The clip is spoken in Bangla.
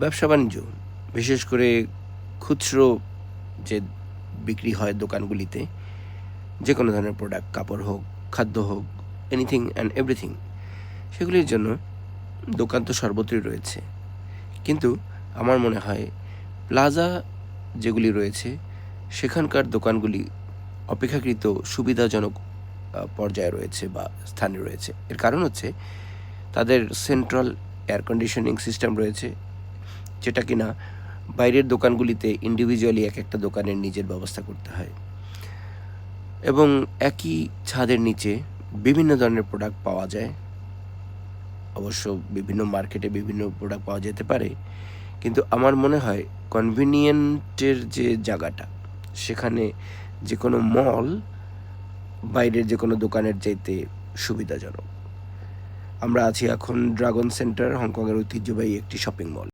ব্যবসা বাণিজ্য, বিশেষ করে খুচরো যে বিক্রি হয় দোকানগুলিতে যে কোনো ধরনের প্রোডাক্ট কাপড় হোক, খাদ্য হোক এনিথিং অ্যান্ড এভরিথিং সেগুলির জন্য দোকান তো সর্বত্রই রয়েছে। কিন্তু আমার মনে হয় প্লাজা যেগুলি রয়েছে, সেখানকার দোকানগুলি অপেক্ষাকৃত সুবিধাজনক পর্যায়ে রয়েছে বা স্থানে রয়েছে। এর কারণ হচ্ছে তাদের সেন্ট্রাল এয়ার কন্ডিশনিং সিস্টেম রয়েছে যেটা কিনা বাইরের দোকানগুলিতে ইন্ডিভিজুয়ালি এক একটা দোকানের নিজের ব্যবস্থা করতে হয়। এবং একই ছাদের নিচে বিভিন্ন ধরনের প্রোডাক্ট পাওয়া যায়। অবশ্য বিভিন্ন মার্কেটে বিভিন্ন প্রোডাক্ট পাওয়া যেতে পারে। কিন্তু আমার মনে হয় কনভিনিয়েন্টের যে জায়গাটা, সেখানে যে কোনো মল বাইরের যে কোনো দোকানের চাইতে সুবিধাজনক। আমরা আছি এখন ড্রাগন সেন্টার হংকংয়ের ঐতিহ্যবাহী একটি শপিং মল